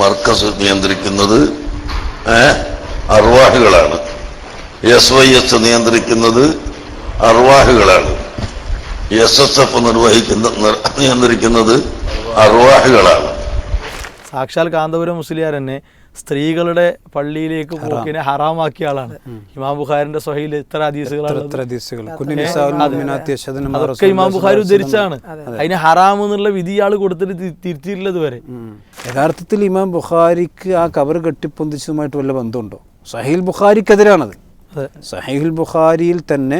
മർക്കസ് നിയന്ത്രിക്കുന്നത് അർവാഹുകളാണ്. S Y S നിയന്ത്രിക്കുന്നത് അർവാഹുകളാണ്. S S F നിർവഹിക്കുന്ന നിയന്ത്രിക്കുന്നത് അർവാഹുകളാണ്. സാക്ഷാൽ കാന്തപുരം മുസ്ലിയാർ തന്നെ സ്ത്രീകളുടെ പള്ളിയിലേക്ക് പോക്കിനെ ഹറാമാക്കിയ ആളാണ്. ഇമാം ബുഖാരിന്റെ സൊഹയിൽ ഇത്ര ഹദീസുകളാണ് അതൊക്കെ ഇമാം ബുഖാരി ഉദ്ധരിച്ചാണ്. അതിന് ഹറാം എന്നുള്ള വിധി ആൾ കൊടുത്തിട്ട് തിരിച്ചിട്ടുള്ളത് വരെ. ഇതുവരെ യഥാർത്ഥത്തിൽ ഇമാം ബുഖാരിക്ക് ആ കവർ കെട്ടിപ്പൊന്തിച്ചതുമായിട്ട് വല്ല ബന്ധമുണ്ടോ? സഹീൽ ബുഖാരിക്കെതിരാണത്. സഹീൽ ബുഖാരിയിൽ തന്നെ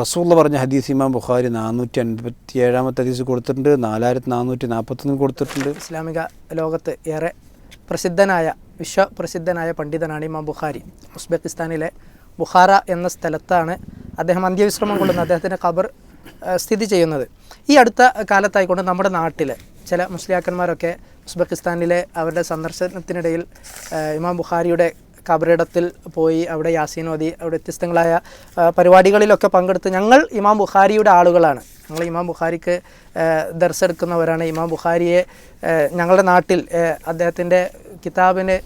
റസൂള്ള പറഞ്ഞ ഹദീസ് ഇമാം ബുഖാരി നാനൂറ്റി അൻപത്തി ഏഴാമത്തെ ഹദീസ് കൊടുത്തിട്ടുണ്ട് നാലായിരത്തി നാനൂറ്റി നാൽപ്പത്തൊന്ന് കൊടുത്തിട്ടുണ്ട്. ഇസ്ലാമിക ലോകത്ത് ഏറെ പ്രസിദ്ധനായ വിശ്വപ്രസിദ്ധനായ പണ്ഡിതനാണ് ഇമാം ബുഖാരി. ഉസ്ബെക്കിസ്ഥാനിലെ ബുഖാറ എന്ന സ്ഥലത്താണ് അദ്ദേഹം അന്ത്യവിശ്രമം കൊള്ളുന്ന അദ്ദേഹത്തിന്റെ ഖബർ സ്ഥിതി ചെയ്യുന്നത്. ഈ അടുത്ത കാലത്തായിക്കൊണ്ട് നമ്മുടെ നാട്ടിൽ ചില മുസ്ലിയാക്കന്മാരൊക്കെ ഉസ്ബെക്കിസ്ഥാനിലെ അവരുടെ സന്ദർശനത്തിനിടയിൽ ഇമാം ബുഖാരിയുടെ കബറിടത്തിൽ പോയി അവിടെ യാസീനോദി അവിടെ വ്യത്യസ്തങ്ങളായ പരിപാടികളിലൊക്കെ പങ്കെടുത്ത് ഞങ്ങൾ ഇമാം ബുഖാരിയുടെ ആളുകളാണ്. ഞങ്ങൾ ഇമാം ബുഖാരിക്ക് ദർശെടുക്കുന്നവരാണ് ഇമാം ബുഖാരിയെ ഞങ്ങളുടെ നാട്ടിൽ അദ്ദേഹത്തിന്റെ കിതാബിനെ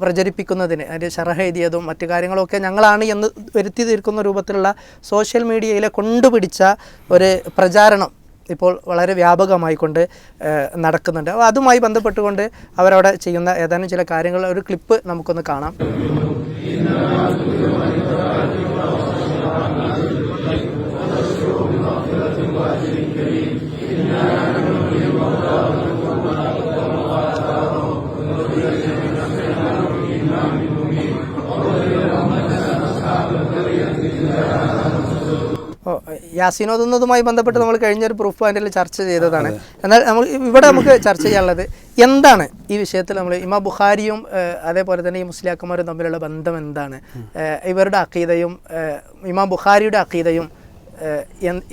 പ്രചരിപ്പിക്കുന്നതിന് അതിന്റെ ഷറഹ എഴുതിയതും മറ്റു കാര്യങ്ങളൊക്കെ ഞങ്ങളാണ് എന്ന് വരുത്തി തീർക്കുന്ന രൂപത്തിലുള്ള സോഷ്യൽ മീഡിയയിലെ കൊണ്ടുപിടിച്ച ഒരു പ്രചാരണം ഇപ്പോൾ വളരെ വ്യാപകമായിക്കൊണ്ട് കൊണ്ട് നടക്കുന്നുണ്ട്. അപ്പോൾ അതുമായി ബന്ധപ്പെട്ടുകൊണ്ട് അവരവിടെ ചെയ്യുന്ന ഏതാനും ചില കാര്യങ്ങൾ ഒരു ക്ലിപ്പ് നമുക്കൊന്ന് കാണാം. യാസീൻ ഓതുന്നതുമായി ബന്ധപ്പെട്ട് നമ്മൾ കഴിഞ്ഞൊരു പ്രൂഫ് പോയിന്റിൽ ചർച്ച ചെയ്തതാണ്. എന്നാൽ നമ്മൾ ഇവിടെ നമുക്ക് ചർച്ച ചെയ്യാനുള്ളത് എന്താണ് ഈ വിഷയത്തിൽ നമ്മൾ ഇമാ ബുഖാരിയും അതേപോലെ തന്നെ ഈ മുസ്ലിയാക്കന്മാരും തമ്മിലുള്ള ബന്ധം എന്താണ്? ഇവരുടെ അക്കീതയും ഇമ ബുഖാരിയുടെ അക്കീതയും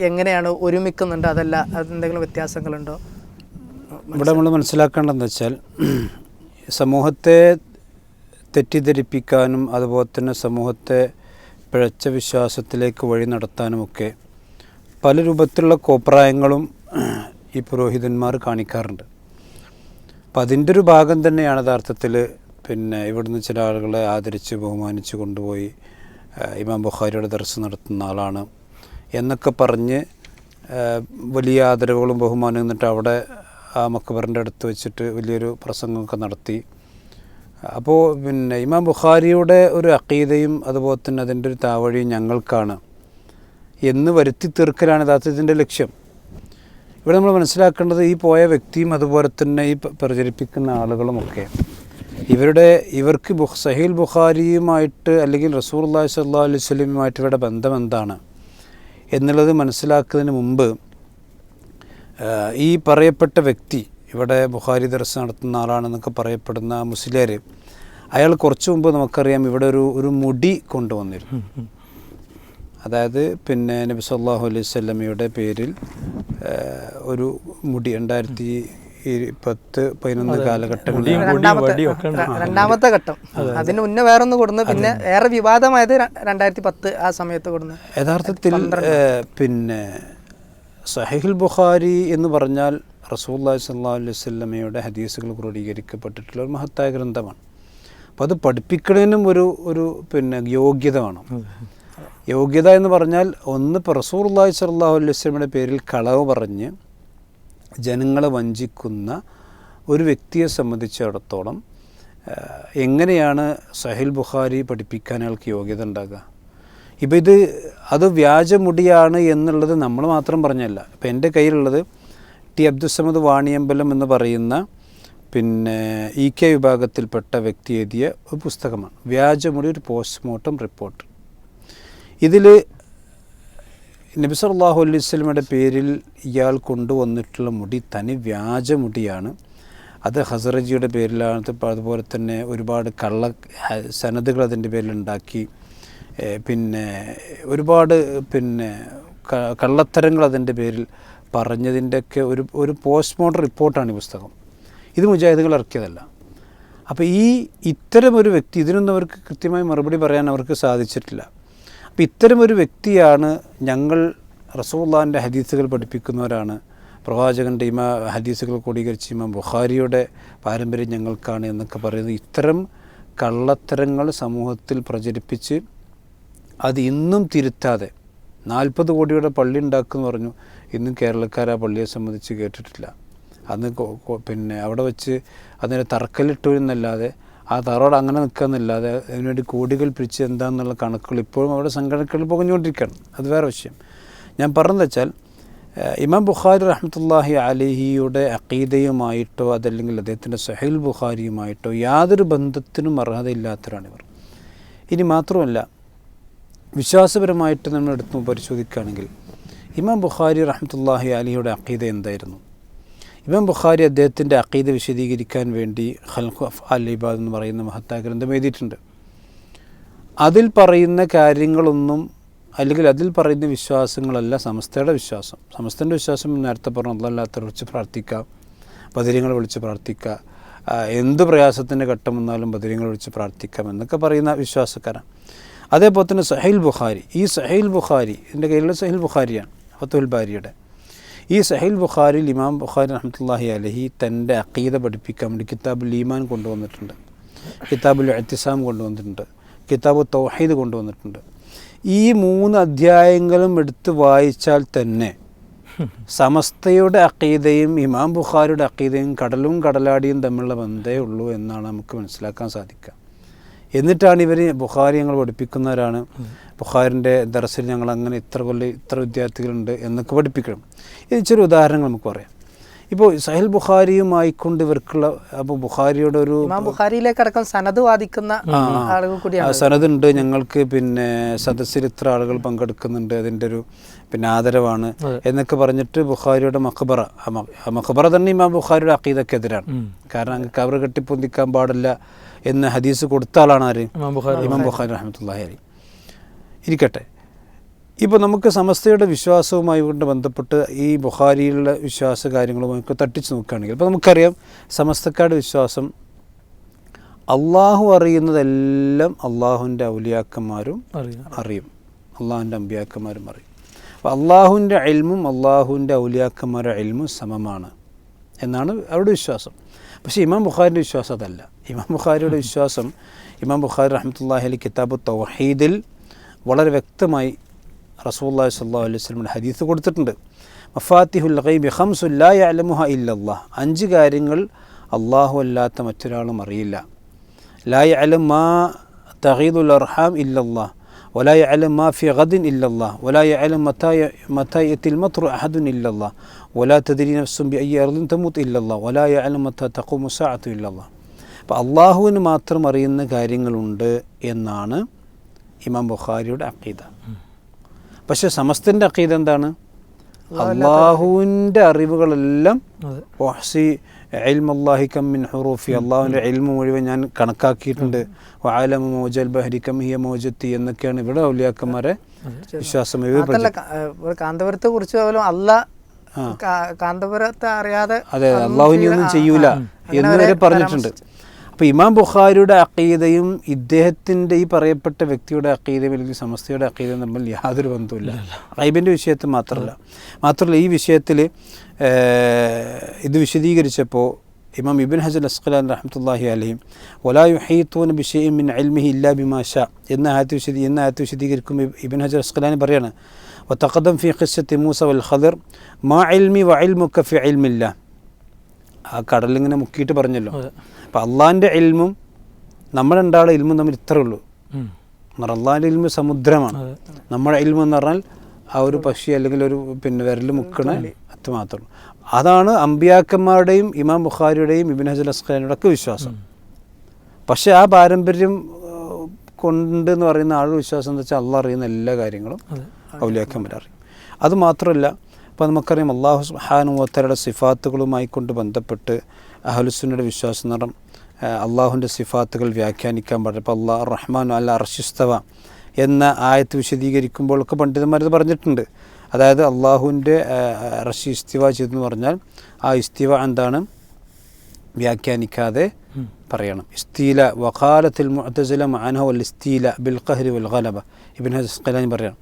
എങ്ങനെയാണ് ഒരുമിക്കുന്നുണ്ട്? അതല്ല അതെന്തെങ്കിലും വ്യത്യാസങ്ങളുണ്ടോ? ഇവിടെ നമ്മൾ മനസ്സിലാക്കേണ്ടതെന്ന് വെച്ചാൽ സമൂഹത്തെ തെറ്റിദ്ധരിപ്പിക്കാനും അതുപോലെ തന്നെ സമൂഹത്തെ പിഴച്ച വിശ്വാസത്തിലേക്ക് വഴി നടത്താനുമൊക്കെ പല രൂപത്തിലുള്ള കോപ്രായങ്ങളും ഈ പുരോഹിതന്മാർ കാണിക്കാറുണ്ട്. അപ്പം അതിന്റെ ഒരു ഭാഗം തന്നെയാണ് യഥാർത്ഥത്തിൽ പിന്നെ ഇവിടുന്ന് ചില ആളുകളെ ആദരിച്ച് ബഹുമാനിച്ച് കൊണ്ടുപോയി ഇമാം ബുഖാരിയുടെ ദർശനം നടത്തുന്ന ആളാണ്. എന്നൊക്കെ പറഞ്ഞ് വലിയ ആദരവുകളും ബഹുമാനവും എന്നിട്ട് അവിടെ ആ മക്കബറിന്റെ അടുത്ത് വെച്ചിട്ട് വലിയൊരു പ്രസംഗമൊക്കെ നടത്തി. അപ്പോൾ പിന്നെ ഇമാം ബുഖാരിയുടെ ഒരു അക്കീതയും അതുപോലെ തന്നെ അതിന്റെ ഒരു താവഴിയും ഞങ്ങൾക്കാണ്. എന്ന് വരുത്തി തീർക്കലാണ് യഥാർത്ഥത്തിന്റെ ലക്ഷ്യം. ഇവിടെ നമ്മൾ മനസ്സിലാക്കേണ്ടത് ഈ പോയ വ്യക്തിയും അതുപോലെ തന്നെ ഈ പ്രചരിപ്പിക്കുന്ന ആളുകളുമൊക്കെ ഇവരുടെ ഇവർക്ക് സഹീൽ ബുഖാരിയുമായിട്ട് അല്ലെങ്കിൽ റസൂർ അള്ളാഹി സല്ലാ അലൈഹി ഇവരുടെ ബന്ധം എന്താണ്? എന്നുള്ളത് മനസ്സിലാക്കുന്നതിന് മുമ്പ് ഈ പറയപ്പെട്ട വ്യക്തി ഇവിടെ ബുഖാരി ദർസ് നടത്തുന്ന ആളാണെന്നൊക്കെ പറയപ്പെടുന്ന മുസ്ലിയർ അയാൾ കുറച്ച് മുമ്പ് നമുക്കറിയാം ഇവിടെ ഒരു ഒരു മുടി കൊണ്ടുവന്നിരുന്നു. അതായത് പിന്നെ നബി സല്ലാഹു അലൈഹി സ്വല്ലമയുടെ പേരിൽ ഒരു മുടി രണ്ടായിരത്തി പത്ത് പതിനൊന്ന് കാലഘട്ടങ്ങളിൽ മുടിയും രണ്ടാമത്തെ വടിയും ഒക്കെ രണ്ടാമത്തെ ഘട്ടം. അതിന് മുന്നേ വേറൊന്ന് കൊടുന്നു പിന്നെ ഏറെ വിവാദമായത് രണ്ടായിരത്തി പത്ത് ആ സമയത്ത് കൊടുന്നു. യഥാർത്ഥത്തിൽ പിന്നെ സഹിഹുൽ ബുഖാരി എന്ന് പറഞ്ഞാൽ റസൂല്ലാ സല്ലാ അലൈഹി സ്വല്ലമയുടെ ഹദീസുകൾ ക്രോഡീകരിക്കപ്പെട്ടിട്ടുള്ള ഒരു മഹത്തായ ഗ്രന്ഥമാണ്. അപ്പോൾ അത് പഠിപ്പിക്കുന്നതിനും ഒരു ഒരു പിന്നെ യോഗ്യത വേണം. യോഗ്യത എന്ന് പറഞ്ഞാൽ ഒന്ന് ഇപ്പോൾ റസൂർല്ലാഹി സല്ലാഹു അലൈഹി സ്വലമയുടെ പേരിൽ കളവ് പറഞ്ഞ് ജനങ്ങളെ വഞ്ചിക്കുന്ന ഒരു വ്യക്തിയെ സംബന്ധിച്ചിടത്തോളം എങ്ങനെയാണ് സഹിൽ ബുഖാരി പഠിപ്പിക്കാൻ അയാൾക്ക് യോഗ്യത ഉണ്ടാകുക? ഇപ്പം ഇത് അത് വ്യാജമുടിയാണ് എന്നുള്ളത് നമ്മൾ മാത്രം പറഞ്ഞല്ല. ഇപ്പം എന്റെ കയ്യിലുള്ളത് ടി അബ്ദുസമദ് വാണിയമ്പലം എന്ന് പറയുന്ന പിന്നെ ഇ കെ വിഭാഗത്തിൽപ്പെട്ട വ്യക്തി എഴുതിയ ഒരു പുസ്തകമാണ്. വ്യാജമുടി ഒരു പോസ്റ്റ്മോർട്ടം റിപ്പോർട്ട്. ഇതിൽ നബി അള്ളാഹു അലൈഹി പേരിൽ ഇയാൾ കൊണ്ടുവന്നിട്ടുള്ള മുടി തനി വ്യാജ മുടിയാണ്. അത് ഹസറജിയുടെ പേരിലാണ്. അതുപോലെ തന്നെ ഒരുപാട് കള്ള സനദുകൾ അതിന്റെ പേരിൽ ഉണ്ടാക്കി. പിന്നെ ഒരുപാട് പിന്നെ കള്ളത്തരങ്ങൾ അതിന്റെ പേരിൽ പറഞ്ഞതിന്റെയൊക്കെ ഒരു ഒരു പോസ്റ്റ്മോർട്ടം റിപ്പോർട്ടാണ് ഈ പുസ്തകം. ഇത് മുജാഹിദുകൾ ഇറക്കിയതല്ല. അപ്പോൾ ഈ ഇത്തരം ഒരു വ്യക്തി ഇതിനൊന്നും അവർക്ക് കൃത്യമായി മറുപടി പറയാൻ അവർക്ക് സാധിച്ചിട്ടില്ല. അപ്പോൾ ഇത്തരമൊരു വ്യക്തിയാണ് ഞങ്ങൾ റസൂള്ളാന്റെ ഹദീസുകൾ പഠിപ്പിക്കുന്നവരാണ്. പ്രവാചകന്റെ ഇമ ഹദീസുകൾ ക്രോഡീകരിച്ച് ഇമാം ബുഖാരിയുടെ പാരമ്പര്യം ഞങ്ങൾക്കാണ് എന്നൊക്കെ പറയുന്നത്. ഇത്തരം കള്ളത്തരങ്ങൾ സമൂഹത്തിൽ പ്രചരിപ്പിച്ച് അത് ഇന്നും തിരുത്താതെ നാൽപ്പത് കോടിയുടെ പള്ളി ഉണ്ടാക്കുമെന്ന് പറഞ്ഞു. ഇന്നും കേരളക്കാർ ആ പള്ളിയെ സംബന്ധിച്ച് കേട്ടിട്ടില്ല. അന്ന് പിന്നെ അവിടെ വെച്ച് അതിനെ തറക്കല്ലിട്ടു എന്നല്ലാതെ ആ തറോട് അങ്ങനെ നിൽക്കുന്നില്ല. അത് അതിനുവേണ്ടി കോടികൾ പിരിച്ച് എന്താണെന്നുള്ള കണക്കുകൾ ഇപ്പോഴും അവിടെ സംഘടനകൾ പുകഞ്ഞുകൊണ്ടിരിക്കുകയാണ്. അത് വേറെ വിഷയം. ഞാൻ പറഞ്ഞത് വെച്ചാൽ ഇമാം ബുഖാരി റഹ്മത്തുല്ലാഹി അലിഹിയുടെ അക്കീദയുമായിട്ടോ അതല്ലെങ്കിൽ അദ്ദേഹത്തിന്റെ സഹീൽ ബുഖാരിയുമായിട്ടോ യാതൊരു ബന്ധത്തിനും അർഹതയില്ലാത്തവരാണിവർ ഇനി മാത്രമല്ല വിശ്വാസപരമായിട്ട് നമ്മൾ എടുത്തു പരിശോധിക്കുകയാണെങ്കിൽ ഇമാം ബുഖാരി റഹ്മത്തുല്ലാഹി അലിയുടെ അക്കീദ എന്തായിരുന്നു? ഇമാം ബുഖാരി അദ്ദേഹത്തിന്റെ അക്കീത വിശദീകരിക്കാൻ വേണ്ടി ഖൽഖു അൽ ഇബാദ് എന്ന് പറയുന്ന മഹത്തായ ഗ്രന്ഥം എഴുതിയിട്ടുണ്ട്. അതിൽ പറയുന്ന കാര്യങ്ങളൊന്നും അല്ലെങ്കിൽ അതിൽ പറയുന്ന വിശ്വാസങ്ങളല്ല സമസ്തയുടെ വിശ്വാസം. സമസ്തന്റെ വിശ്വാസം നേരത്തെ പറഞ്ഞു അല്ലാത്തവരെ വിളിച്ച് പ്രാർത്ഥിക്കാം ബദിര്യങ്ങളെ വിളിച്ച് പ്രാർത്ഥിക്കുക എന്ത് പ്രയാസത്തിന്റെ ഘട്ടം വന്നാലും ബദിര്യങ്ങളെ വിളിച്ച് പ്രാർത്ഥിക്കാം എന്നൊക്കെ പറയുന്ന വിശ്വാസക്കാരാണ്. അതേപോലെ തന്നെ സഹൈൽ ബുഖാരി. ഈ സഹൈൽ ബുഖാരി എന്റെ കയ്യിലുള്ള സഹൈൽ ബുഖാരിയാണ് ഫത്തുൽ ബാരിയുടെ. ഈ സഹിൽ ബുഖാരിൽ ഇമാം ബുഖാരി റഹ്മത്തുള്ളാഹി അലഹി തന്റെ അക്കീത പഠിപ്പിക്കാൻ വേണ്ടി കിതാബുൽ ഈമാൻ കൊണ്ടുവന്നിട്ടുണ്ട്. കിതാബുൽ എത്തിസാം കൊണ്ടുവന്നിട്ടുണ്ട്. കിതാബ് തൗഹീദ് കൊണ്ടുവന്നിട്ടുണ്ട്. ഈ മൂന്ന് അധ്യായങ്ങളും എടുത്ത് വായിച്ചാൽ തന്നെ സമസ്തയുടെ അക്കീതയും ഇമാം ബുഖാരിയുടെ അക്കീതയും കടലും കടലാടിയും തമ്മിലുള്ള ബന്ധേ ഉള്ളൂ എന്നാണ് നമുക്ക് മനസ്സിലാക്കാൻ സാധിക്കുക. എന്നിട്ടാണ് ഇവർ ബുഖാരി ഞങ്ങൾ പഠിപ്പിക്കുന്നവരാണ്. ബുഖാരിന്റെ ദർസിൽ ഞങ്ങൾ അങ്ങനെ ഇത്ര കൊല്ലം ഇത്ര വിദ്യാർത്ഥികളുണ്ട് എന്നൊക്കെ പഠിപ്പിക്കണം. ഇത് ചെറിയ ഉദാഹരണങ്ങൾ നമുക്ക് പറയാം. ഇപ്പോൾ സഹൽ ബുഖാരിയുമായിക്കൊണ്ട് ഇവർക്കുള്ള അപ്പോൾ ബുഖാരിയുടെ ഒരു ഇമാം ബുഖാരിയിലേക്ക് അടക്കം സനത് വാദിക്കുന്ന ആളുകൾ കൂടിയാണ്. സനതുണ്ട് ഞങ്ങൾക്ക് പിന്നെ സദസ്സിൽ ഇത്ര ആളുകൾ പങ്കെടുക്കുന്നുണ്ട്. അതിന്റെ ഒരു പിന്നെ ആദരവാണ്. എന്നൊക്കെ പറഞ്ഞിട്ട് ബുഖാരിയുടെ മഖബറ ആ മഖബറ തന്നെ ഇമാം ബുഖാരിയുടെ അക്കീദക്കെതിരാണ് കാരണം അങ്ങ് കവർ കെട്ടിപ്പൊന്തിക്കാൻ പാടില്ല എന്ന് ഹദീസ് കൊടുത്ത ആളാണ് ആര്? ഇമാം ബുഖാരി. ഇമാം ബുഖാരി റഹ്മത്തുള്ളാഹി അലി ഇരിക്കട്ടെ. ഇപ്പോൾ നമുക്ക് സമസ്തയുടെ വിശ്വാസവുമായി കൊണ്ട് ബന്ധപ്പെട്ട് ഈ ബുഹാരിയിലുള്ള വിശ്വാസ കാര്യങ്ങളുമായി ഒക്കെ തട്ടിച്ച് നോക്കുകയാണെങ്കിൽ ഇപ്പോൾ നമുക്കറിയാം സമസ്തക്കാരുടെ വിശ്വാസം അള്ളാഹു അറിയുന്നതെല്ലാം അള്ളാഹുവിന്റെ ഔലിയാക്കന്മാരും അറിയാം. അറിയും. അള്ളാഹുവിന്റെ അമ്പിയാക്കന്മാരും അറിയും. അപ്പോൾ അള്ളാഹുവിന്റെ അൽമും അള്ളാഹുവിന്റെ ഔലിയാക്കന്മാരുടെ അൽമും സമമാണ് എന്നാണ് അവരുടെ വിശ്വാസം. പക്ഷേ ഇമാം ബുഖാരിന്റെ വിശ്വാസം അതല്ല. ഇമാം ബുഖാരിയുടെ വിശ്വാസം ഇമാം ബുഖാരി റഹ്മത്തുള്ളാഹി അലി കിതാബ് തൗഹീദിൽ വളരെ വ്യക്തമായി റസൂല്ലാഹി സ്വല്ലല്ലാഹു അലൈഹി വസല്ലമയുടെ ഹദീസ് കൊടുത്തിട്ടുണ്ട് മഫാത്തിഹുൽ ഗൈബി ഖംസുല്ലാ യഅലമുഹ ഇല്ലല്ലാഹ് അഞ്ച് കാര്യങ്ങൾ അള്ളാഹു അല്ലാത്ത മറ്റൊരാളും അറിയില്ല لا يعلم ما تغيض الأرحام إلا الله ولا يعلم ما في غد إلا الله ولا يعلم متى متى يأتي المطر أحد إلا الله ولا تدري نفس بأي أرض تموت إلا الله ولا يعلم متى تقوم الساعة إلا الله അപ്പോൾ അള്ളാഹുവിന് മാത്രം അറിയുന്ന കാര്യങ്ങളുണ്ട് എന്നാണ് ഇമാം ബുഖാരിയുടെ അക്കീദ. പക്ഷെ സമസ്തിന്റെ അക്കീദ എന്താണ്? അള്ളാഹുവിന്റെ അറിവുകളെല്ലാം വഹ്സി ഇൽമല്ലാഹി കം ഹുറൂഫി. അള്ളാഹുവിന്റെ എൽമു മുഴുവൻ ഞാൻ കണക്കാക്കിയിട്ടുണ്ട്. മോജൽ ബഹരി കമ്മിയ മോജത്തി എന്നൊക്കെയാണ് ഇവിടെ ഔലിയാക്കന്മാരെ വിശ്വാസം കാന്തപുരത്തെ കുറിച്ച് കാന്തപുരത്തെ അറിയാതെ അതെ ഒന്നും ഒന്നും ചെയ്യൂല എന്ന് വരെ പറഞ്ഞിട്ടുണ്ട്. അപ്പോൾ ഇമാം ബുഖാരിയുടെ അക്കീതയും ഇദ്ദേഹത്തിന്റെ ഈ പറയപ്പെട്ട വ്യക്തിയുടെ അക്കീതയും അല്ലെങ്കിൽ സമസ്തയുടെ അക്കീതയും തമ്മിൽ യാതൊരു ബന്ധവുമില്ല. റൈബിന്റെ വിഷയത്തിൽ മാത്രമല്ല. മാത്രമല്ല ഈ വിഷയത്തിൽ ഇത് വിശദീകരിച്ചപ്പോൾ ഇമാം ഇബിൻ ഹജൽ അസ്ഖലാൻ റഹമത്തല്ലാഹി അലഹിം ഒലായു ഹീത്തൂൻ ബിഷെയും മിൻ അൽമിഹി ഇല്ലാ ബിമാഷ എന്ന ആയത്ത് വിശദീ എന്ന ആയത്ത് വിശദീകരിക്കുമ്പോൾ ഇബിൻ ഹജൽ അസ്ഖലാൻ പറയാണ് വത്തഖദം ഫി ഖിസ്സത്തി മൂസ വൽ ഖദർ മാ അൽമി വ അൽമുക്ക ഫി അൽമില്ല ആ കടലിങ്ങനെ മുക്കിയിട്ട് പറഞ്ഞല്ലോ. അപ്പം അള്ളാഹിന്റെ ഇൽമും നമ്മുടെ രണ്ടാളെ ഇൽമും തമ്മിൽ ഇത്രേ ഉള്ളൂ. ഉം. അള്ളാഹിന്റെ ഇൽമു സമുദ്രമാണ്. നമ്മുടെ ഇൽമു എന്ന് പറഞ്ഞാൽ ആ ഒരു പക്ഷി അല്ലെങ്കിൽ ഒരു പിന്നെ വിരൽ മുക്കണ അത് മാത്രം അതാണ് അമ്പിയാക്കന്മാരുടെയും ഇമാം ബുഖാരിയുടെയും ഇബിൻ ഹജൽ അസ്ഖാനിയുടെ ഒക്കെ വിശ്വാസം. പക്ഷേ ആ പാരമ്പര്യം കൊണ്ട് എന്ന് പറയുന്ന ആളുടെ വിശ്വാസം എന്ന് വെച്ചാൽ അള്ളാഹ് അറിയുന്ന എല്ലാ കാര്യങ്ങളും അതെ. ഔലിയാക്കന്മാർ ഇപ്പോൾ നമുക്കറിയാം അള്ളാഹു സുഹാനുവത്തരുടെ സിഫാത്തുകളുമായി കൊണ്ട് ബന്ധപ്പെട്ട് അഹലുസുന്നയുടെ വിശ്വാസം നിറം അള്ളാഹുവിന്റെ സിഫാത്തുകൾ വ്യാഖ്യാനിക്കാൻ പാടില്ല. അപ്പോൾ അള്ളാഹ് റഹ്മാൻ അല്ല അർഷിസ്തവ എന്ന ആയത്ത് വിശദീകരിക്കുമ്പോഴൊക്കെ പണ്ഡിതന്മാരത് പറഞ്ഞിട്ടുണ്ട്. അതായത് അള്ളാഹുവിന്റെ റഷി ഇസ്തിവ ചെയ്തെന്ന് പറഞ്ഞാൽ ആ ഇസ്തിവ എന്താണ്? വ്യാഖ്യാനിക്കാതെ പറയണം. ഇസ്തീല വഖാലത്തിൽ മുഅത്തസില മാനഹ വൽ ഇസ്തീല ബിൽ ഖഹ്രി വൽ ഖലബ ഇബിൻ ഹസ്ഖലാനി പറയണം.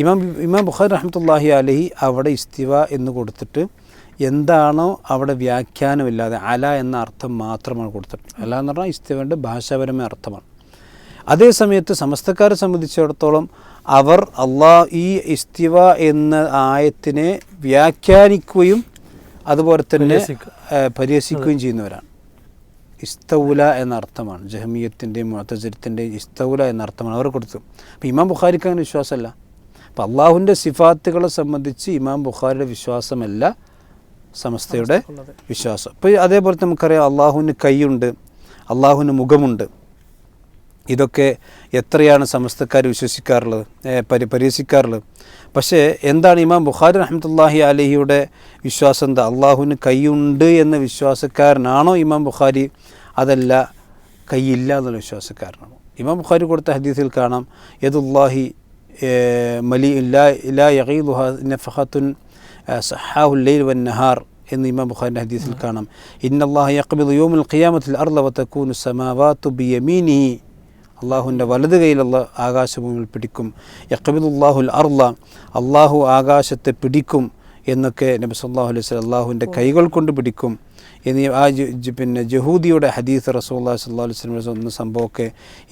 ഇമാം ഇമാം ബുഖാരി റഹമത്തല്ലാഹി അലഹി അവിടെ ഇസ്തിവ എന്ന് കൊടുത്തിട്ട് എന്താണോ അവിടെ വ്യാഖ്യാനമില്ലാതെ അല എന്ന അർത്ഥം മാത്രമാണ് കൊടുത്തത് അല എന്ന് പറഞ്ഞാൽ ഇസ്തിവന്റെ ഭാഷാപരമായ അർത്ഥമാണ്. അതേ സമയത്ത് സമസ്തക്കാരെ സംബന്ധിച്ചിടത്തോളം അവർ അള്ളാ ഈ ഇസ്തിവ എന്ന ആയത്തിനെ വ്യാഖ്യാനിക്കുകയും അതുപോലെ തന്നെ പരിഹസിക്കുകയും ചെയ്യുന്നവരാണ്. ഇസ്തൗല എന്ന അർത്ഥമാണ്. ജഹമിയത്തിന്റെയും മുഴത്തജരത്തിന്റെയും ഇസ്തൗല എന്ന അർത്ഥമാണ് അവർ കൊടുത്തു അപ്പോൾ ഇമാം ബുഖാരിക്ക് അങ്ങനെ വിശ്വാസമല്ല. അപ്പോൾ അള്ളാഹുവിന്റെ സിഫാത്തുകളെ സംബന്ധിച്ച് ഇമാം ബുഖാരിയുടെ വിശ്വാസമല്ല സമസ്തയുടെ വിശ്വാസം. അപ്പോൾ അതേപോലെ നമുക്കറിയാം അള്ളാഹുവിന് കൈയുണ്ട് അള്ളാഹുവിന് മുഖമുണ്ട്. ഇതൊക്കെ എത്രയാണ് സമസ്തക്കാർ വിശ്വസിക്കാറുള്ളത്? പരി പരിഹസിക്കാറുള്ളത് പക്ഷേ എന്താണ് ഇമാം ബുഖാരി റഹ്മത്തുല്ലാഹി അലഹിയുടെ വിശ്വാസം എന്താ? അള്ളാഹുവിന് കൈയുണ്ട് എന്ന വിശ്വാസക്കാരനാണോ ഇമാം ബുഖാരി? അതല്ല കൈയില്ല എന്നുള്ള വിശ്വാസക്കാരനാണോ? ഇമാം ബുഖാരി കൊടുത്ത ഹദീസിൽ കാണാം യദുല്ലാഹി മലി ഇല്ലാ ഇല്ലാ യഗീദുഹ നഫഹത്തുൻ സഹാഹുല്ലൈൽ വൻ നഹാർ എന്ന് ഇമാം ബുഖാരിന്റെ ഹദീസിൽ കാണാം. ഇന്നല്ലാഹ യഖ്ബിദു യൗമുൽ ഖിയാമത്തിൽ അർള വതകൂനു സമാവാതു ബിയമീനിഹി അള്ളാഹുവിന്റെ വലത് കൈയിലുള്ള ആകാശഭൂമിയിൽ പിടിക്കും യക്കബിദുല്ലാഹുൽ അർള അള്ളാഹു ആകാശത്തെ പിടിക്കും എന്നൊക്കെ നബി സല്ലാഹു അലൈഹി സ്വലം അള്ളാഹുവിന്റെ കൈകൾ കൊണ്ട് പിടിക്കും. എന്നീ ആ പിന്നെ ജഹൂദിയുടെ ഹദീസ് റസൂല്ലാ സല്ലാ അലൈഹി സ്വലം എന്ന സംഭവമൊക്കെ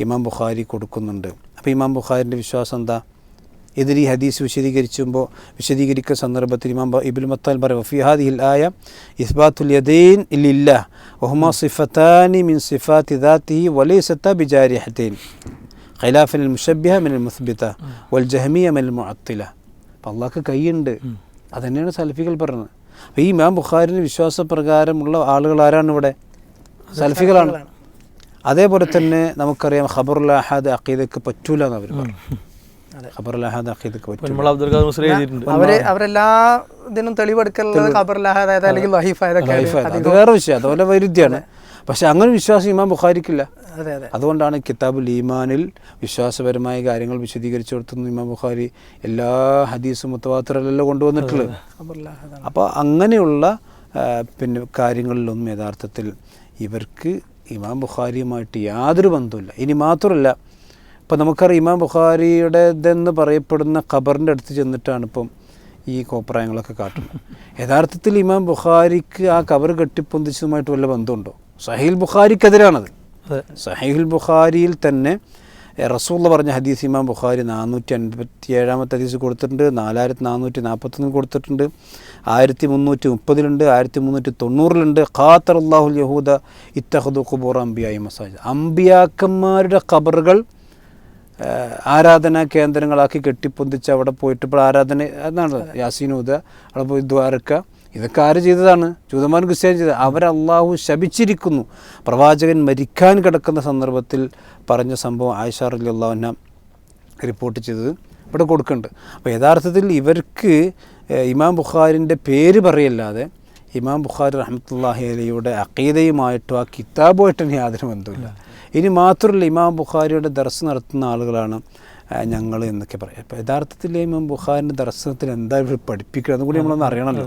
ഇമാം ബുഖാരി കൊടുക്കുന്നുണ്ട്. അപ്പോൾ ഇമാം ബുഖാരിന്റെ വിശ്വാസം എന്താ? ഇതിൽ ഈ ഹദീസ് വിശദീകരിച്ചുമ്പോൾ വിശദീകരിക്കുന്ന സന്ദർഭത്തിൽ ഇമാം ഇബുൽ മത്താൽ പറയും ഫിഹാദിഹിൽ ആയ ഇസ്ബാത്തുൽ യദീൻ ഇല്ലില്ല ഒഹ്മ സിഫത്താനി മിൻ സിഫാത്തി വലൈ സത്ത ബിജാരി ഹദീൻ ഖിലാഫിൻ മുഷബ്ബിഹ മിനൽ മുസ്ബിത വൽ ജഹമിയ മിനൽ മുഅത്തില. അപ്പം അള്ളാഹ്ക്ക് കൈയുണ്ട്. അതന്നെയാണ് സൽഫികൾ പറഞ്ഞത്. അപ്പോൾ ഈ ഇമാം ബുഖാരിന്റെ വിശ്വാസപ്രകാരമുള്ള ആളുകൾ ആരാണ് ഇവിടെ? സൽഫികളാണ് അതേപോലെ തന്നെ നമുക്കറിയാം ഖബറുൽ അഹാദ് അഖീദക്ക് പറ്റൂല എന്ന് അവർ പറഞ്ഞു അവർ അവരെല്ലാ ഇതിനും തെളിവെടുക്കലുള്ളത് ഖബറിലാഹായത് അല്ലെങ്കിൽ ലഹീഫായതൊക്കെ അത് വേറെ വിഷയം. അതുപോലെ വൈരുദ്ധ്യമാണ് പക്ഷെ അങ്ങനെ വിശ്വാസം ഇമാം ബുഖാരിക്കില്ല. അതെ അതെ. അതുകൊണ്ടാണ് കിതാബുൽ ഈമാനിൽ വിശ്വാസപരമായ കാര്യങ്ങൾ വിശദീകരിച്ചു കൊടുത്തുന്ന ഇമാം ബുഖാരി എല്ലാ ഹദീസും മുത്തവാത്തറിലെല്ലാം കൊണ്ടുവന്നിട്ടുള്ളത്. അപ്പോൾ അങ്ങനെയുള്ള പിന്നെ കാര്യങ്ങളിലൊന്നും യഥാർത്ഥത്തിൽ ഇവർക്ക് ഇമാം ബുഖാരിയുമായിട്ട് യാതൊരു ബന്ധമില്ല ഇനി മാത്രമല്ല ഇപ്പം നമുക്കറിയാം ഇമാം ബുഖാരിയുടെ ഇതെന്ന് പറയപ്പെടുന്ന ഖബറിന്റെ അടുത്ത് ചെന്നിട്ടാണ് ഇപ്പം ഈ കോപ്രായങ്ങളൊക്കെ കാട്ടുന്നത്. യഥാർത്ഥത്തിൽ ഇമാം ബുഖാരിക്ക് ആ ഖബർ കെട്ടിപ്പൊന്തിച്ചതുമായിട്ട് വല്ല ബന്ധമുണ്ടോ? സഹീൽ ബുഖാരിക്കെതിരാണത്. സഹീൽ ബുഖാരിയിൽ തന്നെ റസൂള്ള പറഞ്ഞ ഹദീസ് ഇമാം ബുഖാരി നാനൂറ്റി അൻപത്തി ഏഴാമത്തെ ഹദീസ് കൊടുത്തിട്ടുണ്ട് നാലായിരത്തി നാനൂറ്റി നാൽപ്പത്തൊന്നിൽ കൊടുത്തിട്ടുണ്ട് ആയിരത്തി മുന്നൂറ്റി മുപ്പതിലുണ്ട് ആയിരത്തി മുന്നൂറ്റി തൊണ്ണൂറിലുണ്ട് ഖാത്തർ അള്ളാഹുൽ യഹൂദ ഇത്തഹദു ഖുബൂർ അംബിയായി മസാജ് അമ്പിയാക്കന്മാരുടെ ഖബറുകൾ ആരാധനാ കേന്ദ്രങ്ങളാക്കി കെട്ടിപ്പൊന്തിച്ച് അവിടെ പോയിട്ട് ഇപ്പോൾ ആരാധന എന്നാണ് യാസീനൂദ അവിടെ പോയി ദ്വാരക്ക. ഇതൊക്കെ ആര് ചെയ്തതാണ്? ജൂതന്മാർ ക്രിസ്ത്യാനി ചെയ്തത്. അവരല്ലാഹു ശപിച്ചിരിക്കുന്നു. പ്രവാചകൻ മരിക്കാൻ കിടക്കുന്ന സന്ദർഭത്തിൽ പറഞ്ഞ സംഭവം ആയിഷ അലി അള്ളാഹുന റിപ്പോർട്ട് ചെയ്തത് ഇവിടെ കൊടുക്കുന്നുണ്ട്. അപ്പോൾ യഥാർത്ഥത്തിൽ ഇവർക്ക് ഇമാം ബുഖാരിന്റെ പേര് പറയല്ലാതെ ഇമാം ബുഖാരി റഹ്മത്തുല്ലാഹി അലിയുടെ അക്കീതയുമായിട്ടോ ആ കിതാബുമായിട്ടോ യാതൊരു ബന്ധമില്ല ഇനി മാത്രമല്ല ഇമാം ബുഖാരിയുടെ ദർസ് നടത്തുന്ന ആളുകളാണ് ഞങ്ങൾ എന്നൊക്കെ പറയാം. അപ്പോൾ യഥാർത്ഥത്തിൽ ഇമാം ബുഖാരിന്റെ ദർശനത്തിൽ എന്താ ഇവർ പഠിപ്പിക്കുക അതും കൂടി നമ്മളൊന്ന് അറിയണമല്ലോ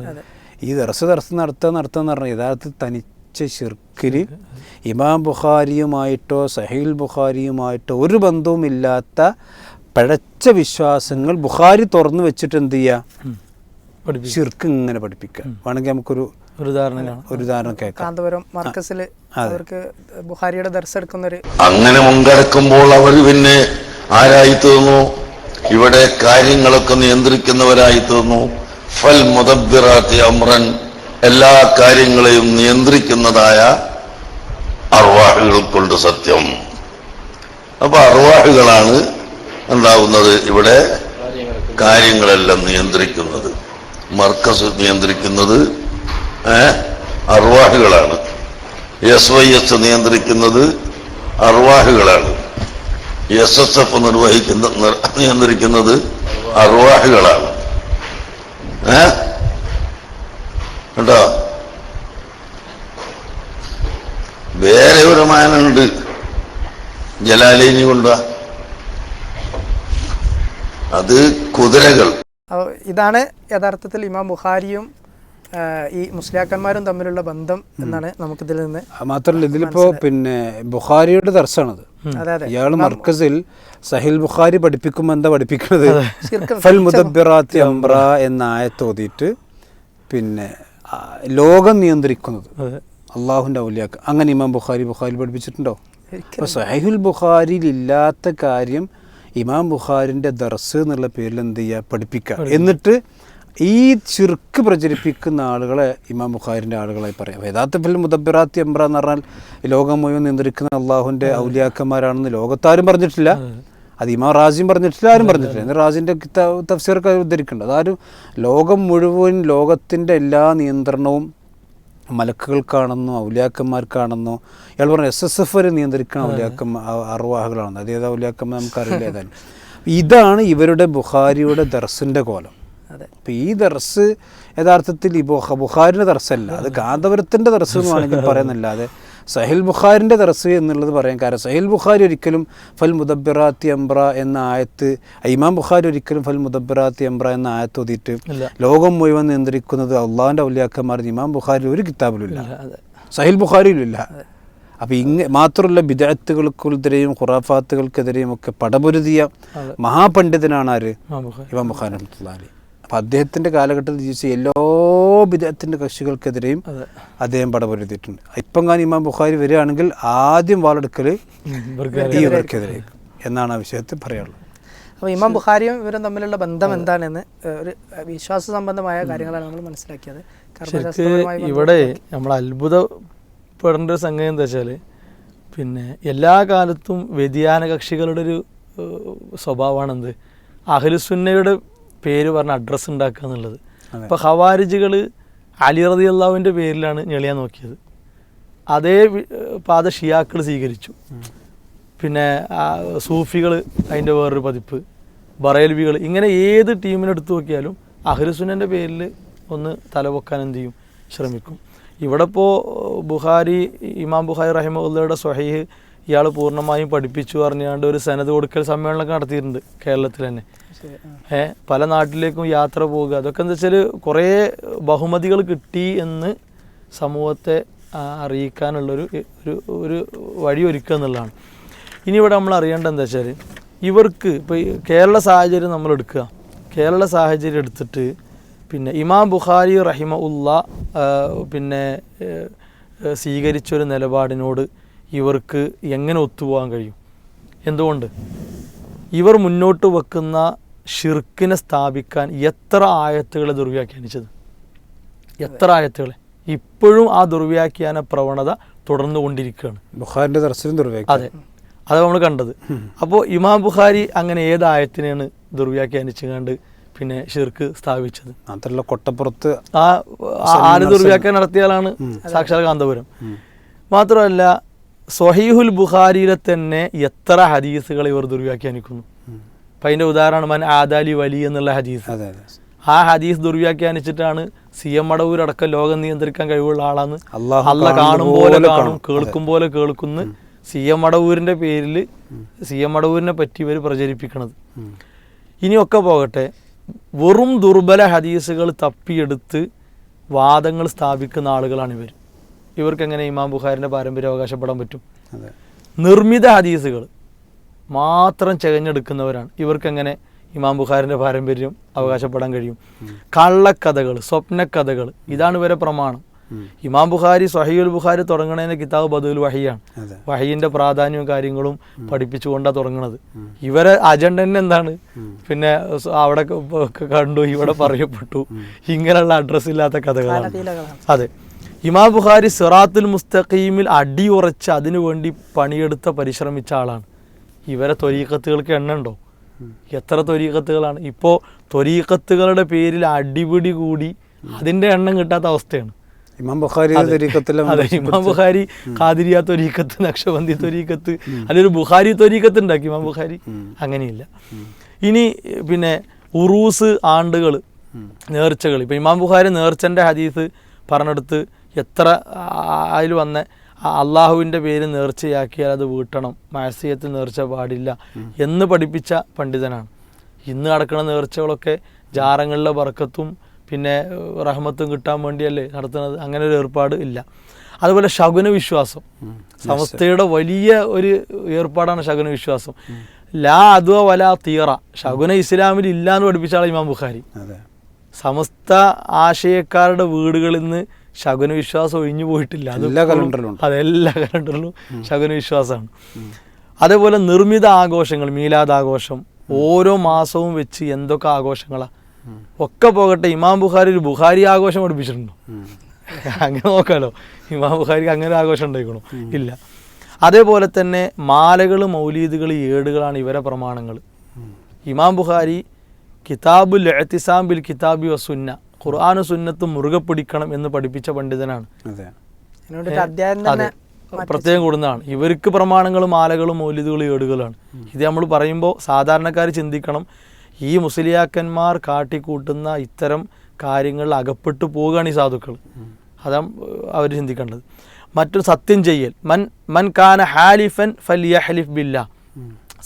ഈ ദർസ് ദർസ് നടത്തുക നടത്തുക എന്ന് പറഞ്ഞാൽ യഥാർത്ഥത്തിൽ തനിച്ച ശിർക്കിൽ ഇമാം ബുഖാരിയുമായിട്ടോ സഹീൽ ബുഖാരിയുമായിട്ടോ ഒരു ബന്ധവുമില്ലാത്ത പഴച്ച വിശ്വാസങ്ങൾ ബുഖാരി തുറന്നു വെച്ചിട്ട് എന്ത് ചെയ്യുക ഷിർക്ക് ഇങ്ങനെ പഠിപ്പിക്കുക. വേണമെങ്കിൽ നമുക്കൊരു ഒരു ഉദാഹരണം ഒരു ഉദാഹരണം കേൾക്കാം. കാന്തപുരം മർക്കസിൽ അവർക്ക് ബുഹാരിയുടെ ദർശനം എടുക്കുന്ന ഒരു അങ്ങനെ മുൻകടക്കുമ്പോൾ അവർ പിന്നെ ആരായി തീർന്നു? ഇവിടെ കാര്യങ്ങളൊക്കെ നിയന്ത്രിക്കുന്നവരായി തീർന്നു. ഫൽ മുദബിറാത്തി അമ്രൻ. എല്ലാ കാര്യങ്ങളെയും നിയന്ത്രിക്കുന്നതായ അർവാഹുകൾ കൊണ്ട് സത്യം. അപ്പൊ അർവാഹുകളാണ് എന്താവുന്നത് ഇവിടെ. കാര്യങ്ങളെല്ലാം നിയന്ത്രിക്കുന്നത്. മർക്കസ് നിയന്ത്രിക്കുന്നത് അർവാഹുകളാണ്. എസ് വൈ എസ് നിയന്ത്രിക്കുന്നത് അർവാഹുകളാണ്. എസ് എസ് എഫ് നിർവഹിക്കുന്ന നിയന്ത്രിക്കുന്നത് അർവാഹുകളാണ്. ഏ? വേറെ ഒരു മാനുണ്ട് ജലാലിനി കൊണ്ട അത് കുതിരകൾ. ഇതാണ് യഥാർത്ഥത്തിൽ ഇമാം ബുഖാരിയും ആ, ഈ മുസ്ലിയാക്കന്മാരും തമ്മിലുള്ള ബന്ധം എന്നാണ് നമുക്കിതിൽ നിന്ന് മാത്രമല്ല ഇതിലിപ്പോ പിന്നെ ബുഖാരിയുടെ അതെ ഇയാൾ മർക്കസിൽ സഹിൽ ബുഖാരി പഠിപ്പിക്കുമ്പോൾ എന്താ പഠിപ്പിക്കുന്നത് ഫൽ മുദബിറാത്തി എന്ന ആയത്തോതിയിട്ട് പിന്നെ ലോകം നിയന്ത്രിക്കുന്നത് അതെ. അള്ളാഹുന്റെ ഔലിയാക്ക്. അങ്ങനെ ഇമാം ബുഖാരി ബുഖാരി പഠിപ്പിച്ചിട്ടുണ്ടോ? അപ്പോൾ സഹിൽ ബുഖാരിയിൽ ഇല്ലാത്ത കാര്യം ഇമാം ബുഖാരിന്റെ ദർസ് എന്നുള്ള പേരിൽ എന്ത് ചെയ്യുക പഠിപ്പിക്കുക എന്നിട്ട് ഈ ചുരുക്ക് പ്രചരിപ്പിക്കുന്ന ആളുകളെ ഇമാം ബുഖാരിന്റെ ആളുകളായി പറയാം. യഥാർത്ഥത്തിൽ മുദബിറാത്തി എംബ്ര എന്ന് പറഞ്ഞാൽ ലോകം മുഴുവൻ നിയന്ത്രിക്കുന്ന അള്ളാഹുവിന്റെ ഔലിയാക്കന്മാരാണെന്ന് ലോകത്താരും പറഞ്ഞിട്ടില്ല. അത് ഇമാം റാജിയും പറഞ്ഞിട്ടില്ല ആരും പറഞ്ഞിട്ടില്ല. എന്നാൽ റാജിന്റെ കിതാബ് തഫ്സീറൊക്കെ ഉദ്ധരിക്കേണ്ടത് അതാരും ലോകം മുഴുവൻ ലോകത്തിന്റെ എല്ലാ നിയന്ത്രണവും മലക്കുകൾക്കാണെന്നോ ഔലിയാക്കന്മാർക്കാണെന്നോ ഇയാൾ പറഞ്ഞു എസ് എസ് എഫ് വരെ നിയന്ത്രിക്കുന്ന ഔലിയാക്കന്മാർ അറുവാഹകളാണെന്ന് അതേതാ ഔലിയാക്കന്മാർ നമുക്കറിയില്ല ഏതായാലും. ഇതാണ് ഇവരുടെ ബുഹാരിയുടെ ദർസിന്റെ കോലം. അപ്പം ഈ ദർസ് യഥാർത്ഥത്തിൽ ഈ ബുഖ ബുഖാരിന്റെ ദർസല്ല. അത് കാന്തപുരത്തിന്റെ ദർസ് എന്ന് വേണമെങ്കിൽ പറയുന്നല്ലാതെ സഹിൽ ബുഖാരിന്റെ ദർസ് എന്നുള്ളത് പറയാൻ കാരണം സഹിൽ ബുഖാരി ഒരിക്കലും ഫൽ മുദബിറാത്തി എംബ്ര എന്ന ആയത്ത് ഇമാം ബുഖാരി ഒരിക്കലും ഫൽ മുദബിറാത്തി എംബ്ര എന്ന ആയത്ത് ഓതിയിട്ട് ഇല്ല. ലോകം മുഴുവൻ നിയന്ത്രിക്കുന്നത് അള്ളാഹിന്റെ ഔലിയാക്കന്മാർ ഇമാം ബുഖാരി ഒരു കിതാബിലുമില്ല. അതെ. സഹിൽ ബുഖാരിയിലില്ല അപ്പോൾ ഇങ്ങ മാത്രമല്ല വിദഗ്ധകൾക്കെതിരെയും ഖുറാഫാത്തുകൾക്കെതിരെയും ഒക്കെ പടപൊരുതിയ മഹാപണ്ഡിതനാണ് ആര്? ഇമാം ബുഖാരി. അലി അപ്പം അദ്ദേഹത്തിന്റെ കാലഘട്ടത്തിൽ ജീവിച്ച എല്ലാ വിധത്തിന്റെ കക്ഷികൾക്കെതിരെയും അതെ. അദ്ദേഹം പടപൊരുത്തിയിട്ടുണ്ട് ഇപ്പം കാണി ഇമാം ബുഖാരി വരികയാണെങ്കിൽ ആദ്യം വാളെടുക്കൽ ഇവർക്കെതിരെ. എന്നാണ് ആ വിഷയത്തിൽ പറയാനുള്ളത്. അപ്പോൾ ഇമാം ബുഖാരിയും ഇവരും തമ്മിലുള്ള ബന്ധം എന്താണെന്ന് ഒരു വിശ്വാസ സംബന്ധമായ കാര്യങ്ങളാണ് നമ്മൾ മനസ്സിലാക്കിയത്. ഇവിടെ നമ്മൾ അത്ഭുതപ്പെടേണ്ട ഒരു സംഗതി എന്താ വെച്ചാൽ പിന്നെ എല്ലാ കാലത്തും വ്യതിയാന കക്ഷികളുടെ ഒരു സ്വഭാവമാണെന്ത്? സ്വഭാവമാണ് എന്ത് അഹ്ലുസുന്നയുടെ പേര് പറഞ്ഞ അഡ്രസ്സ് ഉണ്ടാക്കുക എന്നുള്ളത്. അപ്പോൾ ഹവാരിജുകൾ അലി റതി അള്ളാഹുവിന്റെ പേരിലാണ് ഞെളിയാൻ നോക്കിയത്. അതേ പാത ഷിയാക്കൾ സ്വീകരിച്ചു. പിന്നെ സൂഫികൾ അതിന്റെ വേറൊരു പതിപ്പ് ബറേൽവികൾ ഇങ്ങനെ ഏത് ടീമിനെടുത്ത് നോക്കിയാലും അഹ്ലുസുന്നന്റെ പേരിൽ ഒന്ന് തലപൊക്കാൻ എന്ത് ചെയ്യും? ശ്രമിക്കും. ഇവിടെ ഇപ്പോൾ ബുഹാരി ഇമാം ബുഹാരി റഹിമുള്ളയുടെ സ്വഹീഹ് ഇയാൾ പൂർണമായും പഠിപ്പിച്ചു പറഞ്ഞുകൊണ്ട് ഒരു സനത് കൊടുക്കൽ സമ്മേളനമൊക്കെ നടത്തിയിട്ടുണ്ട് കേരളത്തിൽ തന്നെ. ശരി, ആ. ഏ പല നാട്ടിലേക്കും യാത്ര പോവുക അതൊക്കെ എന്താ വെച്ചാൽ കുറേ ബഹുമതികൾ കിട്ടി എന്ന് സമൂഹത്തെ അറിയിക്കാനുള്ളൊരു ഒരു ഒരു വഴി ഒരുക്കുക എന്നുള്ളതാണ്. ഇനി ഇവിടെ നമ്മൾ അറിയേണ്ടത് എന്താ വെച്ചാൽ ഇവർക്ക് ഇപ്പോൾ കേരള സാഹചര്യം നമ്മൾ എടുക്കുക. കേരള സാഹചര്യം എടുത്തിട്ട് പിന്നെ ഇമാം ബുഖാരി റഹിമ ഉള്ള പിന്നെ സ്വീകരിച്ചൊരു നിലപാടിനോട് ഇവർക്ക് എങ്ങനെ ഒത്തുപോകാൻ കഴിയും? എന്തുകൊണ്ട്? ഇവർ മുന്നോട്ട് വെക്കുന്ന ഷിർക്കിനെ സ്ഥാപിക്കാൻ എത്ര ആയത്തുകളെ ദുർവ്യാഖ്യാനിച്ചത്? എത്ര ആയത്തുകളെ? ഇപ്പോഴും ആ ദുർവ്യാഖ്യാന പ്രവണത തുടർന്നു കൊണ്ടിരിക്കുകയാണ്. ബുഖാരിന്റെ ദർശനം ദുർവ്യാഖ്യാനം. അതെ. അത് നമ്മൾ കണ്ടത്. അപ്പോൾ ഇമാം ബുഖാരി അങ്ങനെ ഏത് ആയത്തിനെയാണ് ദുർവ്യാഖ്യാനിച്ചുകൊണ്ട് പിന്നെ ഷിർക്ക് സ്ഥാപിച്ചത്? മാത്രമല്ല കൊട്ടപ്പുറത്ത് ആ ആ- ആര് ദുർവ്യാഖ്യാനം നടത്തിയാലാണ് സാക്ഷാൽ കാന്തപുരം. മാത്രമല്ല സൊഹീഹുൽ ബുഖാരിയിലെ തന്നെ എത്ര ഹദീസുകൾ ഇവർ ദുർവ്യാഖ്യാനിക്കുന്നു? അപ്പം അതിന്റെ ഉദാഹരണം മൻ ആദാലി വലി എന്നുള്ള ഹദീസ്. ആ ഹദീസ് ദുർവ്യാഖ്യാനിച്ചിട്ടാണ് സി എം മടവൂരടക്കം ലോകം നിയന്ത്രിക്കാൻ കഴിവുള്ള ആളാണ് അല്ല കാണും പോലെ കാണും. കേൾക്കും പോലെ കേൾക്കുന്നു. സി എം മടവൂരിന്റെ പേരിൽ സി എം മടവൂരിനെ പറ്റി ഇവർ പ്രചരിപ്പിക്കണത്. ഇനിയൊക്കെ പോകട്ടെ. വെറും ദുർബല ഹദീസുകൾ തപ്പിയെടുത്ത് വാദങ്ങൾ സ്ഥാപിക്കുന്ന ആളുകളാണ് ഇവർ ഇവർക്ക് എങ്ങനെ ഇമാം ബുഖാരിന്റെ പാരമ്പര്യം അവകാശപ്പെടാൻ പറ്റും നിർമ്മിത ഹദീസുകൾ. മാത്രം ചകഞ്ഞെടുക്കുന്നവരാണ്. ഇവർക്കെങ്ങനെ ഇമാം ബുഖാരിന്റെ പാരമ്പര്യം അവകാശപ്പെടാൻ കഴിയും? കള്ളക്കഥകൾ സ്വപ്നക്കഥകൾ ഇതാണ് ഇവരെ പ്രമാണം. ഇമാം ബുഖാരി സ്വഹീൽ ബുഖാരി തുടങ്ങണതിന് കിതാബ് ബദുൽ വഹിയാണ്. വഹീന്റെ പ്രാധാന്യവും കാര്യങ്ങളും പഠിപ്പിച്ചുകൊണ്ടാണ് തുടങ്ങണത്. ഇവരെ അജണ്ട തന്നെ എന്താണ് പിന്നെ അവിടെ കണ്ടു ഇവിടെ പറയപ്പെട്ടു. ഇങ്ങനെയുള്ള അഡ്രസ്സ് ഇല്ലാത്ത കഥകളാണ്. അതെ. ഇമാം ബുഖാരി സിറാത്തുൽ മുസ്തഖീമിൽ അടിയുറച്ച് അതിനുവേണ്ടി പണിയെടുത്ത പരിശ്രമിച്ച ആളാണ്. ഇവരെ തൊരീക്കത്തുകൾക്ക് എണ്ണ ഉണ്ടോ എത്ര തൊരീക്കത്തുകളാണ് ഇപ്പോൾ തൊരീക്കത്തുകളുടെ പേരിൽ അടിപിടി കൂടി അതിന്റെ എണ്ണം കിട്ടാത്ത അവസ്ഥയാണ്. ഇമാം ബുഖാരി അതെ. ഇമാം ബുഖാരി ഖാദിരിയ തൊരീക്കത്ത് നക്ഷബന്തി തൊരീക്കത്ത് അതിലൊരു ബുഖാരി തൊരീക്കത്ത് ഉണ്ടാക്കി ഇമാം ബുഖാരി. അങ്ങനെയില്ല. ഇനി പിന്നെ ഉറൂസ് ആണ്ടുകൾ നേർച്ചകൾ ഇപ്പം ഇമാം ബുഖാരി നേർച്ചന്റെ ഹദീസ് പറഞ്ഞെടുത്ത് എത്ര അതിൽ വന്ന അള്ളാഹുവിന്റെ പേര് നേർച്ചയാക്കിയാൽ അത് വീട്ടണം. മാസിയത്തിൽ നേർച്ച പാടില്ല എന്ന് പഠിപ്പിച്ച പണ്ഡിതനാണ്. ഇന്ന് നടക്കുന്ന നേർച്ചകളൊക്കെ ജാറങ്ങളിലെ ബർക്കത്തും പിന്നെ റഹ്മത്തും കിട്ടാൻ വേണ്ടിയല്ലേ നടത്തുന്നത്? അങ്ങനെ ഒരു ഏർപ്പാട് ഇല്ല. അതുപോലെ ശകുന വിശ്വാസം. സമസ്തയുടെ വലിയ ഒരു ഏർപ്പാടാണ് ശകുന വിശ്വാസം. ലാ അദ്വ വല തീറ. ശകുന ഇസ്ലാമിൽ ഇല്ല എന്ന് പഠിപ്പിച്ചാണ് ഇമാം ബുഖാരി. അതെ. സമസ്ത ആശയക്കാരുടെ വീടുകളിൽ നിന്ന് ശകുന വിശ്വാസം ഒഴിഞ്ഞു പോയിട്ടില്ല. അത് എല്ലാ കലണ്ടറിലും. അതെ എല്ലാ കലണ്ടറിലും ശകുന വിശ്വാസമാണ്. അതേപോലെ നിർമ്മിത ആഘോഷങ്ങൾ മീലാദ് ആഘോഷം ഓരോ മാസവും വെച്ച് എന്തൊക്കെ ആഘോഷങ്ങളാ. ഒക്കെ പോകട്ടെ ഇമാം ബുഖാരി ഒരു ബുഖാരി ആഘോഷം പഠിപ്പിച്ചിട്ടുണ്ടോ? അങ്ങനെ നോക്കാലോ. ഇമാം ബുഖാരിക്ക് അങ്ങനെ ഒരു ആഘോഷം ഉണ്ടായിക്കണോ? ഇല്ല. അതേപോലെ തന്നെ മാലകൾ മൗലീദുകൾ ഏടുകളാണ് ഇവരെ പ്രമാണങ്ങൾ ഇമാം ബുഖാരി കിതാബുൽ എഹ്തിസാം ബിൽ കിതാബി വസുന്ന ഖുർആാനു സുന്നത്തും മുറുകെ പിടിക്കണം എന്ന് പഠിപ്പിച്ച പണ്ഡിതനാണ്. പ്രത്യേകം കൂടുന്നതാണ്. ഇവർക്ക് പ്രമാണങ്ങളും മാലകളും മൗലിദുകളും ഏടുകളാണ്. ഇത് നമ്മൾ പറയുമ്പോൾ സാധാരണക്കാർ ചിന്തിക്കണം ഈ മുസ്ലിയാക്കന്മാർ കാട്ടിക്കൂട്ടുന്ന ഇത്തരം കാര്യങ്ങളിൽ അകപ്പെട്ടു പോവുകയാണ് ഈ സാധുക്കൾ അതാണ് അവർ ചിന്തിക്കേണ്ടത്. മറ്റൊരു സത്യം ചെയ്യൽ. മൻ മൻ കാന ഹാലിഫൻ ഫലിയ ഹലിഫ് ബില്ല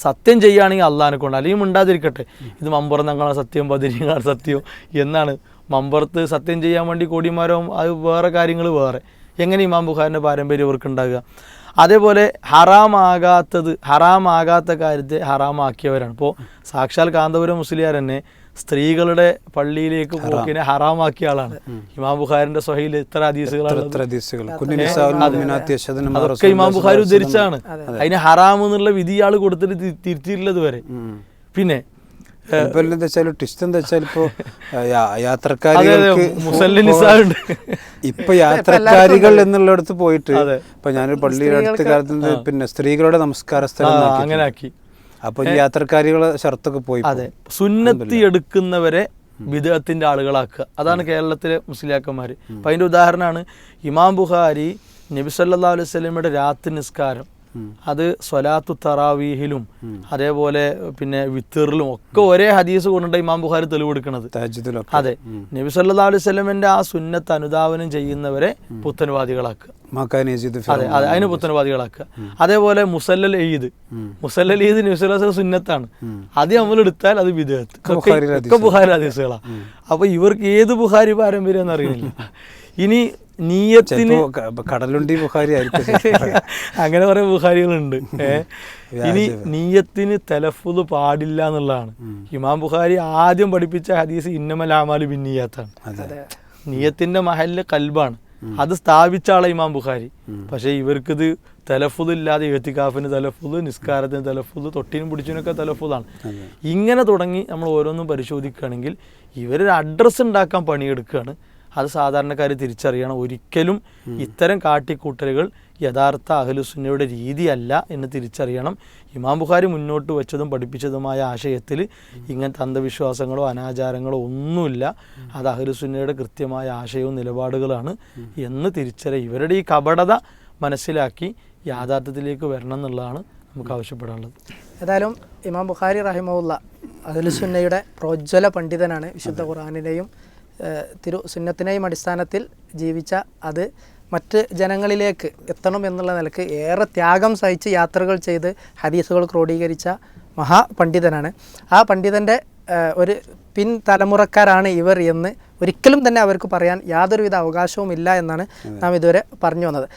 സത്യം ചെയ്യുകയാണെങ്കിൽ അള്ളഹാനെ കൊണ്ട് അല്ലെങ്കിൽ മിണ്ടാതിരിക്കട്ടെ. ഇത് മമ്പുറം തങ്ങളാണ് സത്യം ബദരീങ്ങളാണ് സത്യം എന്നാണ് മമ്പുറത്ത് സത്യം ചെയ്യാൻ വേണ്ടി കോടിമാരോ അത് വേറെ കാര്യങ്ങൾ വേറെ. എങ്ങനെ ഇമാം ബുഖാരിന്റെ പാരമ്പര്യം ഇവർക്ക് ഉണ്ടാകുക അതേപോലെ ഹറാമാകാത്തത് ഹറാമാകാത്ത കാര്യത്തെ ഹറാമാക്കിയവരാണ്. ഇപ്പോൾ സാക്ഷാൽ കാന്തപുരം മുസ്ലിയാർ തന്നെ സ്ത്രീകളുടെ പള്ളിയിലേക്ക് പോക്കിനെ ഹറാമാക്കിയ ആളാണ്. ഇമാം ബുഖാരിന്റെ സ്വഹയിൽ ഇത്ര ഹദീസുകളാണ് അതൊക്കെ ഇമാം ബുഖാരി ഉദ്ധരിച്ചാണ്. അതിന് ഹറാം എന്നുള്ള വിധി ആൾ കൊടുത്തിട്ട് തിരിച്ചിട്ടുള്ളത് വരെ. പിന്നെ ഇപ്പൊ എന്താ വെച്ചാൽ ട്വിസ്റ്റ് എന്താ വെച്ചാൽ ഇപ്പോ യാത്രക്കാരികൾക്ക് ഇപ്പൊ യാത്രക്കാരികൾ എന്നുള്ളിടത്ത് പോയിട്ട്. ഇപ്പൊ ഞാനൊരു പള്ളിയുടെ അടുത്ത കാലത്ത് പിന്നെ സ്ത്രീകളുടെ നമസ്കാര സ്ഥലം അങ്ങനെ ആക്കി. അപ്പൊ ഈ യാത്രക്കാരികളെ ഷർത്തൊക്കെ പോയി അതെ. സുന്നത്തി എടുക്കുന്നവരെ വിദേഹത്തിന്റെ ആളുകളാക്കുക. അതാണ് കേരളത്തിലെ മുസ്ലിയാക്കന്മാർ അപ്പൊ അതിന്റെ ഉദാഹരണമാണ് ഇമാം ബുഖാരി നബി സല്ലാ അലൈഹി സ്വലമയുടെ രാത്രി നിസ്കാരം. അത് സ്വലാത്തു തറാവീഹിലും അതേപോലെ പിന്നെ വിത്തറിലും ഒക്കെ ഒരേ ഹദീസ് കൊണ്ടുണ്ട് ഇമാം ബുഖാരി തെളിവെടുക്കുന്നത് അതെ. നബി സല്ലാ അലൈഹി സ്വലമിന്റെ ആ സുന്നത്ത് അനുധാവനം ചെയ്യുന്നവരെ പുത്തൻവാദികളാക്കുക. അതെ അതെ അതിന് പുത്തൻവാദികളാക്കുക. അതേപോലെ മുസല്ലൽ ഈദ്. മുസല്ലൽ ഈദ് നബിസ്വല്ലാസ് സുന്നത്താണ്. അത് നമ്മൾ എടുത്താൽ അത് വിദേഹത്ത് ഒക്കെ ബുഹാരി ഹദീസുകളാണ് അപ്പൊ ഇവർക്ക് ഏത് ബുഹാരി പാരമ്പര്യം എന്ന് അറിയില്ല. ഇനി നീയത്തിന് കടലുണ്ടി ബുഹാരി ആയിരിക്കും അങ്ങനെ കുറെ ബുഹാരികളുണ്ട് ഇനി നീയത്തിന് തലഫുദ് പാടില്ല എന്നുള്ളതാണ്. ഇമാം ബുഹാരി ആദ്യം പഠിപ്പിച്ച ഹദീസ് ഇന്നമൽ ആമാലു ബിന്നിയാത്താണ് അതെ. നീയത്തിന്റെ മഹലിലെ കൽബാണ്. അത് സ്ഥാപിച്ച ആളെ ഇമാം ബുഹാരി പക്ഷെ ഇവർക്കിത് തലഫുദ് ഇല്ലാതെ എഴുത്തിക്കാഫിന് തലഫുദ് നിസ്കാരത്തിന് തലഫുദ് തൊട്ടിനും പിടിച്ചിനൊക്കെ തലഫുദാണ്. ഇങ്ങനെ തുടങ്ങി നമ്മൾ ഓരോന്നും പരിശോധിക്കുകയാണെങ്കിൽ ഇവരൊരു അഡ്രസ്സ് ഉണ്ടാക്കാൻ പണിയെടുക്കുകയാണ്. അത് സാധാരണക്കാർ തിരിച്ചറിയണം. ഒരിക്കലും ഇത്തരം കാട്ടിക്കൂട്ടലുകൾ യഥാർത്ഥ അഹലുസുന്നയുടെ രീതിയല്ല എന്ന് തിരിച്ചറിയണം. ഇമാം ബുഖാരി മുന്നോട്ട് വെച്ചതും പഠിപ്പിച്ചതുമായ ആശയത്തിൽ ഇങ്ങനത്തെ അന്ധവിശ്വാസങ്ങളോ അനാചാരങ്ങളോ ഒന്നുമില്ല. അത് അഹലുസുന്നയുടെ കൃത്യമായ ആശയവും നിലപാടുകളാണ് എന്ന് തിരിച്ചറിയ ഇവരുടെ ഈ കപടത മനസ്സിലാക്കി യാഥാർത്ഥ്യത്തിലേക്ക് വരണം എന്നുള്ളതാണ് നമുക്ക് ആവശ്യപ്പെടാനുള്ളത്. ഏതായാലും ഇമാം ബുഖാരി റഹിമുല്ല അഹലുസുന്നയുടെ പ്രോജ്വല പണ്ഡിതനാണ്. വിശുദ്ധ ഖുർആാനിനെയും ഏഹ്, തിരു സുന്നത്തിനെയും അടിസ്ഥാനത്തിൽ ജീവിച്ച അത് മറ്റ് ജനങ്ങളിലേക്ക് എത്തണം എന്നുള്ള നിലയ്ക്ക് ഏറെ ത്യാഗം സഹിച്ച് യാത്രകൾ ചെയ്ത് ഹദീസുകൾ ക്രോഡീകരിച്ച മഹാപണ്ഡിതനാണ് ആ പണ്ഡിതന്റെ ഒരു പിൻ തലമുറക്കാരാണ് ഇവർ എന്ന് ഒരിക്കലും തന്നെ അവർക്ക് പറയാൻ യാതൊരുവിധ അവകാശവും ഇല്ല എന്നാണ് നാം ഇതുവരെ പറഞ്ഞു വന്നത്.